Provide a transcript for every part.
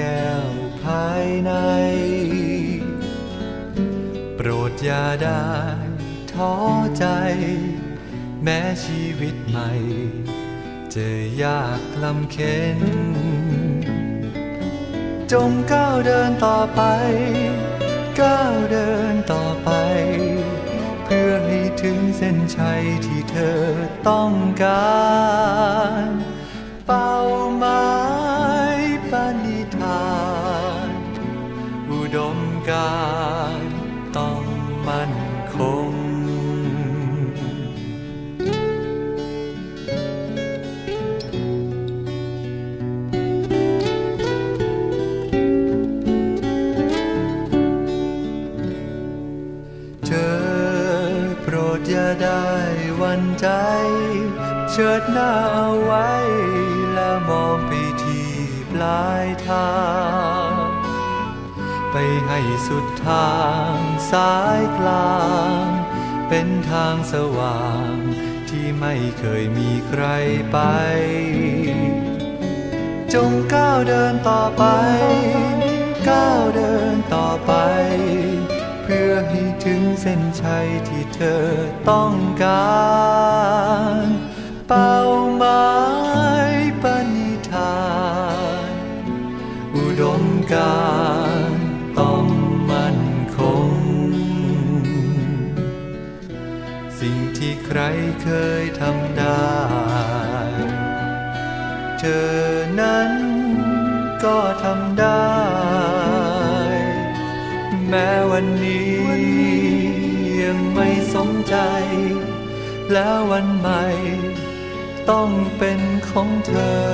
แก้วภายใน โปรดอย่าได้ท้อใจ แม้ชีวิตใหม่จะยากลำเค็นจงก้าวเดินต่อไป ก้าวเดินต่อไป เพื่อให้ถึงเส้นชัยที่เธอต้องการายทาง ไปให้สุดทางสายกลาง เป็นทางสว่างที่ไม่เคยมีใครไป จงก้าวเดินต่อไป ก้าวเดินต่อไป เพื่อให้ถึงเส้นชัยที่เธอต้องการ เป้าหมาย ใครเคยทำได้ เธอนั้นก็ทำได้ แม้วันนี้ยังไม่สมใจ แล้ววันใหม่ต้องเป็นของเธอ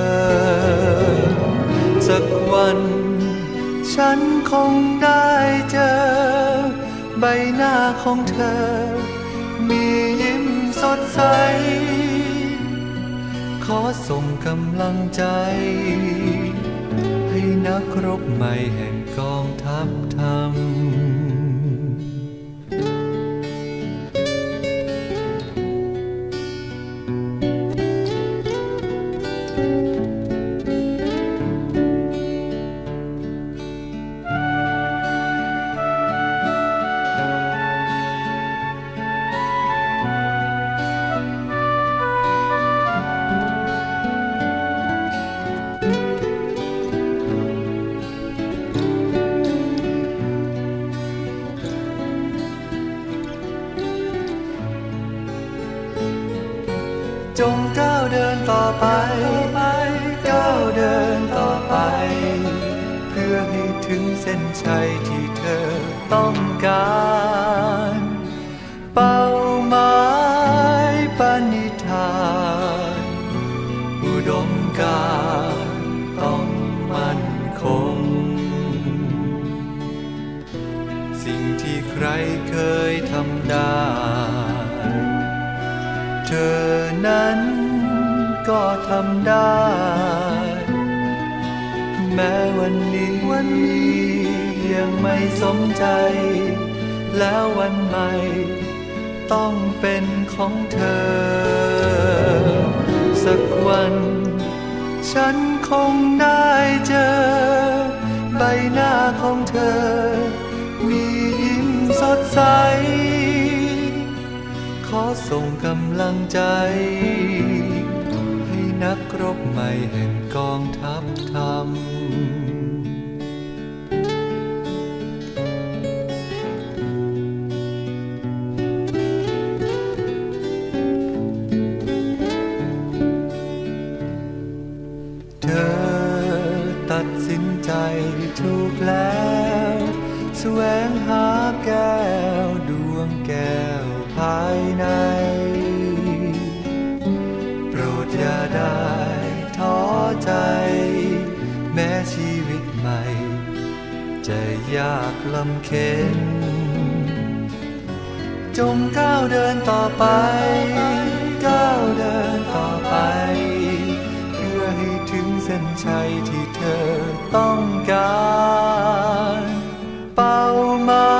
สักวัน ฉันคงได้เจอ ใบหน้าของเธอ มียิ้ สดใส ขอส่งกำลังใจ ให้นักรบใหม่แห่งกองทัพธรรม ต่อไปก้าวเดินต่อไป เพื่อให้ถึงเส้นชัยที่เธอต้องการ เป้าหมายปณิธานอุดมการต้องมั่นคง สิ่งที่ใครเคยทำได้ เธอนั้น ก็ทำได้ แม้วันนี้วันนี้ยังไม่สมใจ แล้ววันใหม่ ต้องเป็นของเธอ สักวัน ฉันคงได้เจอ ใบหน้าของเธอ มียิ้มสดใสขอส่งกำลังใจ นักรบใหม่แห่งกองทัพธรรม เธอตัดสินใจถูกแล้ว แสวงหาแก้ ยากลำเค็นจงก้าวเดินต่อไป ก้าวเดินต่อไป เพื่อให้ถึงเส้นชัยที่เธอต้องการ เป้าหมา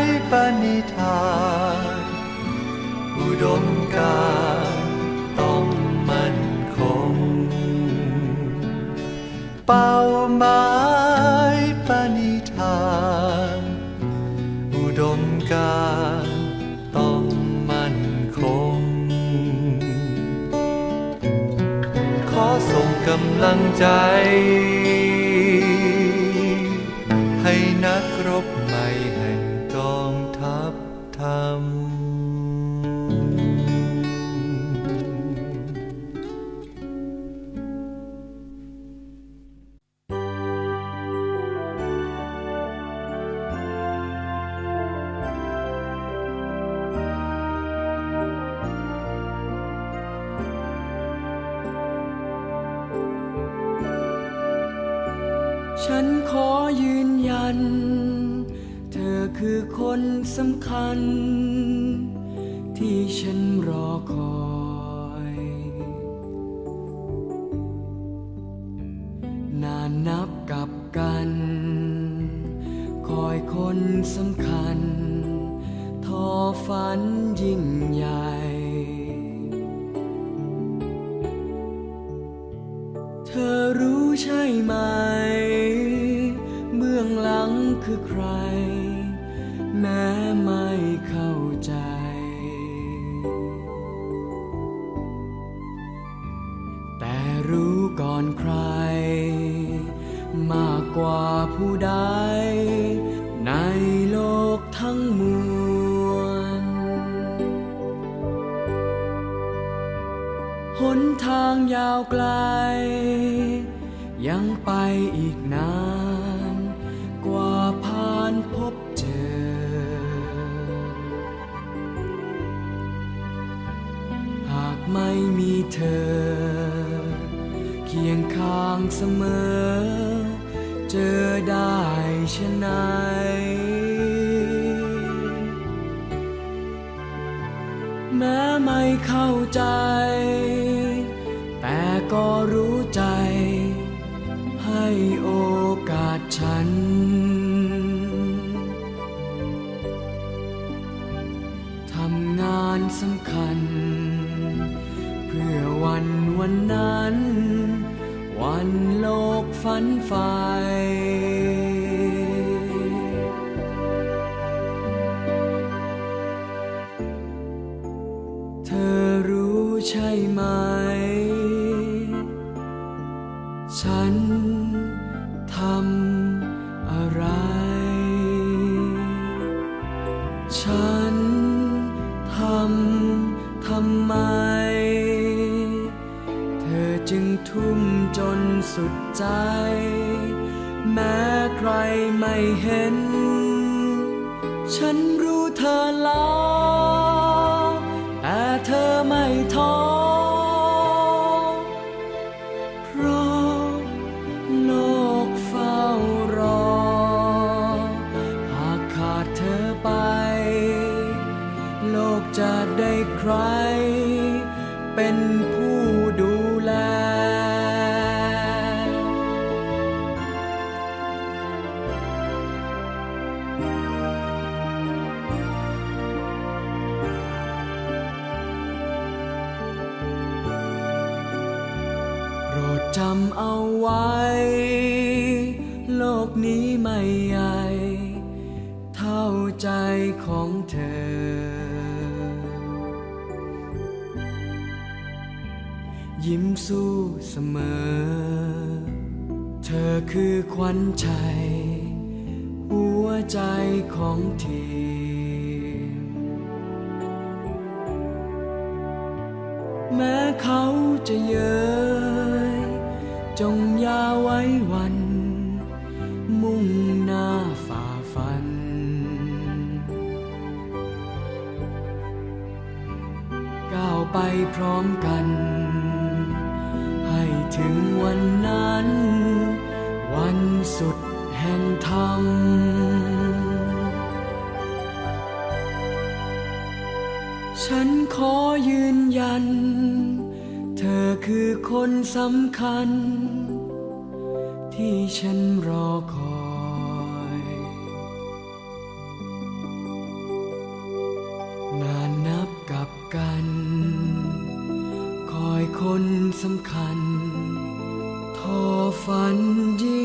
ยปณิธานอุดมการต้องมั่นคง เป้าหมาย ใจ ให้นักรบ นขอยืนยัน เธอคือคนสำคัญ ที่ฉันรอคอย นานนับกับกัน คอยคนสำคัญ ทอฝันยิ่งใหญ่ คือใคร แม้ไม่เข้าใจ แต่รู้ก่อนใคร มากกว่าผู้ใด ในโลกทั้งมวลหนทางยาวไกล ยังไปอีกนาน ไม่มีเธอ เคียงข้างเสมอ เจอได้ชะไหนแม้ไม่เข้าใจ แต่ก็รู้ใจ ให้โอกาสฉัน ไฟ เธอรู้ใช่ไหม ฉันทำอะไร ฉันทำทำไม จึงทุ่มจนสุดใจ แม้ใครไม่เห็น ฉันรู้เธอแล้ว จำเอาไว้ โลกนี้ไม่ใหญ่ เท่าใจของเธอ ยิ้มสู้เสมอ เธอคือขวัญใจหัวใจของทีม แม้เขาจะเย้ย จงอย่าไว้วัน มุ่งหน้าฝ่าฟัน ก้าวไปพร้อมกัน ให้ถึงวันนั้น วันสุดแห่งธรรมฉันขอยืนยัน ธอคือคนสำคัญ ที่ฉันรอคอย นานนับกับกัน คอยคนสำคัญ ทออฝันยิ่